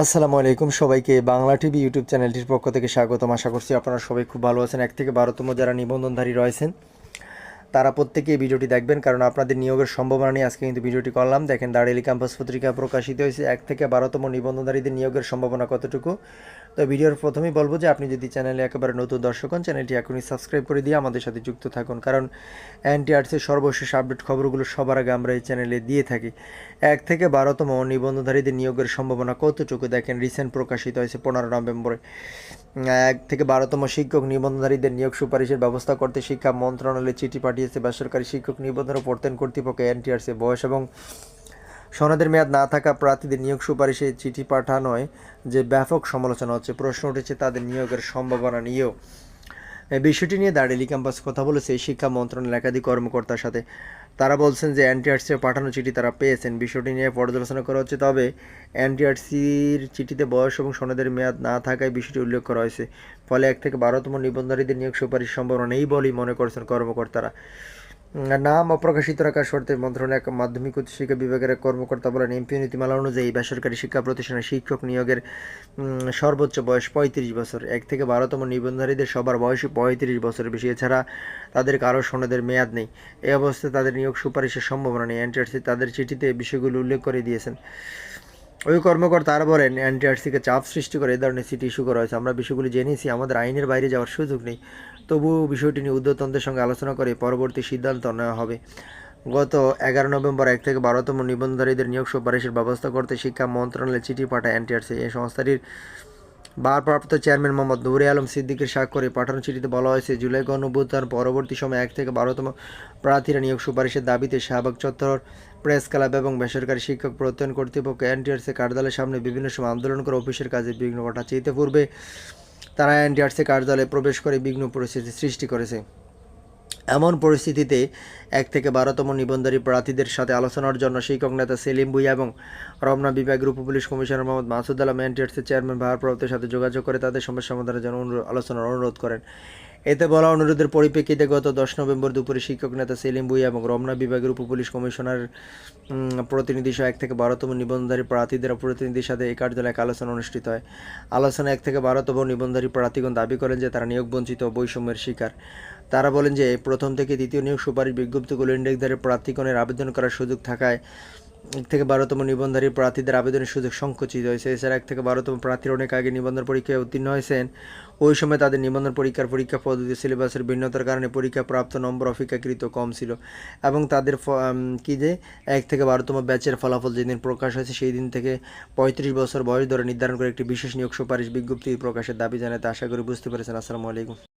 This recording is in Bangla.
আসসালামু আলাইকুম সবাইকে। বাংলা টিভি ইউটিউব চ্যানেলটির পক্ষ থেকে স্বাগতম। আশা করছি আপনারা সবাই খুব ভালো আছেন। এক থেকে বারোতম যারা নিবন্ধনধারী রয়েছেন তারা প্রত্যেকেই ভিডিওটি দেখবেন, কারণ আপনাদের নিয়োগের সম্ভাবনা নিয়ে আজকে কিন্তু ভিডিওটি করলাম। দেখেন দাঁড়েলি ক্যাম্পাস পত্রিকা প্রকাশিত হয়েছে। এক থেকে বারোতম নিবন্ধনধারীদের নিয়োগের সম্ভাবনা কতটুকু? তো ভিডিওর প্রথমেই বলব যে, আপনি যদি চ্যানেলে একেবারে নতুন দর্শক হন, চ্যানেলটি এখনই সাবস্ক্রাইব করে দিয়ে আমাদের সাথে যুক্ত থাকুন। কারণ এনটিআরসির সর্বশেষ আপডেট খবরগুলো সবার আগে আমরা এই চ্যানেলে দিয়ে থাকি। এক থেকে বারোতম নিবন্ধনধারীদের নিয়োগের সম্ভাবনা কতটুকু? দেখেন, রিসেন্ট প্রকাশিত হয়েছে পনেরো নভেম্বরে। এক থেকে বারোতম শিক্ষক নিবন্ধনধারীদের নিয়োগ সুপারিশের ব্যবস্থা করতে শিক্ষা মন্ত্রণালয়ে চিঠি পাঠিয়েছে বেসরকারি শিক্ষক নিবন্ধন ও প্রত্যয়ন কর্তৃপক্ষ এনটিআরসি বয়স এবং সনদের মেয়াদ না থাকা প্রার্থীদের নিয়োগ সুপারিশে চিঠি পাঠানোয় যে ব্যাপক সমালোচনা হচ্ছে, প্রশ্ন উঠেছে তাদের নিয়োগের সম্ভাবনা নিয়েও। বিষয়টি নিয়ে দাঁড়িয়ে ক্যাম্পাস কথা বলেছে শিক্ষা মন্ত্রণালয়ের একাধিক কর্মকর্তার সাথে। তারা বলছেন যে এনটিআরসি পাঠানো চিঠি তারা পেয়েছেন। বিষয়টি নিয়ে পর্যালোচনা করা হচ্ছে, তবে এনটিআরসির চিঠিতে বয়স এবং সনদের মেয়াদ না থাকায় বিষয়টি উল্লেখ করা হয়েছে। ফলে এক থেকে বারোতম নিবন্ধারীদের নিয়োগ সুপারিশ সম্ভাবনা নেই বলেই মনে করছেন কর্মকর্তারা। নাম অপ্রকাশিত রাখার শর্তে মন্ত্রণালয় মাধ্যমিক উচ্চ শিক্ষা বিভাগের কর্মকর্তা বলেন এমপি নীতিমালা অনুযায়ী বেসরকারি শিক্ষা প্রতিষ্ঠানে শিক্ষক নিয়োগের সর্বোচ্চ বয়স পঁয়ত্রিশ বছর। এক থেকে বারোতম নিবন্ধনকারীদের সবার বয়সই পঁয়ত্রিশ বছরের বেশি। এছাড়া তাদের কারও সনদের মেয়াদ নেই। এই অবস্থায় তাদের নিয়োগ সুপারিশের সম্ভাবনা নেই। এনটিআরসি তাদের চিঠিতে বিষয়গুলো উল্লেখ করে দিয়েছেন। ওই কর্মকর্তা আর বলেন, এনটিআরসিকে চাপ সৃষ্টি করে এ ধরনের সিটি ইস্যু করা হয়েছে। আমরা বিষয়গুলি জেনেছি, আমাদের আইনের বাইরে যাওয়ার সুযোগ নেই। তবুও বিষয়টি নিয়ে উদ্যোতন্ত্রের সঙ্গে আলোচনা করে পরবর্তী সিদ্ধান্ত নেওয়া হবে। গত এগারো নভেম্বর এক থেকে বারোতম নিবন্ধনকারীদের নিয়োগ সুপারিশের ব্যবস্থা করতে শিক্ষা মন্ত্রণালয়ে চিঠি পাঠায় এনটিআরসি। এই সংস্থাটির ভারপ্রাপ্ত চেয়ারম্যান মোহাম্মদ নুরে আলম সিদ্দিকের স্বাক্ষরে পাঠানো চিঠিতে বলা হয়েছে, জুলাই গণভ্যুত্থান পরবর্তী সময়ে এক থেকে বারোতম প্রার্থীরা নিয়োগ সুপারিশের দাবিতে শাহবাগ চত্বর প্রেস ক্লাব এবং বেসরকারি শিক্ষক প্রত্যয়ন কর্তৃপক্ষ এনটিআরসি কার্যালয়ের সামনে বিভিন্ন সময় আন্দোলন করে অফিসের কাজে বিঘ্ন ঘটাচ্ছে। ইতিপূর্বে তারা এনটিআরসি কার্যালয়ে প্রবেশ করে বিঘ্ন পরিস্থিতি সৃষ্টি করেছে। এমন পরিস্থিতিতে এক থেকে বারোতম নিবন্ধারী প্রার্থীদের সাথে আলোচনার জন্য শিক্ষক নেতা সেলিম ভুইয়া এবং রমনা বিভাগ group police commissioner Mohammad Masud Alam এনটিএসের chairman ভারপ্রাপ্তের সাথে যোগাযোগ করে তাদের সমস্যা সমাধানের জন্য আলোচনার অনুরোধ করেন। এতে বলা অনুরোধের পরিপ্রেক্ষিতে গত দশ নভেম্বর দুপুরে শিক্ষক নেতা সেলিম ভুইয়া এবং রমনা বিভাগের উপ পুলিশ কমিশনার উম, প্রতিনিধি সহ এক থেকে বারোতম নিবন্ধধারী প্রার্থীদের প্রতিনিধির সাথে এই কার্যালয়ে আলোচনা অনুষ্ঠিত হয়। আলোচনা এক থেকে বারোতম নিবন্ধধারী প্রার্থীগণ দাবি করেন যে তারা নিয়োগ বঞ্চিত বৈষম্যের শিকার। তারা বলেন যে প্রথম থেকে দ্বিতীয় নিয়োগ সুপারিশ বিজ্ঞপ্তিগুলো ইন্ডেক্সধারী প্রার্থীগণের আবেদন করার সুযোগ থাকায় এক থেকে বারোতম নিবন্ধধারী প্রার্থীদের আবেদনের সুযোগ সংকুচিত হয়েছে। এছাড়া এক থেকে বারোতম প্রার্থীরা অনেক আগে নিবন্ধন পরীক্ষায় উত্তীর্ণ হয়েছেন। ওই সময় তাদের নিবন্ধন পরীক্ষার পরীক্ষা পদ্ধতি, সিলেবাসের ভিন্নতার কারণে পরীক্ষা প্রাপ্ত নম্বর অপেক্ষাকৃত কম ছিল এবং তাদের কি যে এক থেকে বারোতম ব্যাচের ফলাফল যেদিন প্রকাশ হয়েছে, সেই দিন থেকে পঁয়ত্রিশ বছর বয়স ধরে নির্ধারণ করে একটি বিশেষ নিয়োগ সুপারিশ বিজ্ঞপ্তি প্রকাশের দাবি জানাতে আশা করি বুঝতে পেরেছেন। আসসালামু আলাইকুম।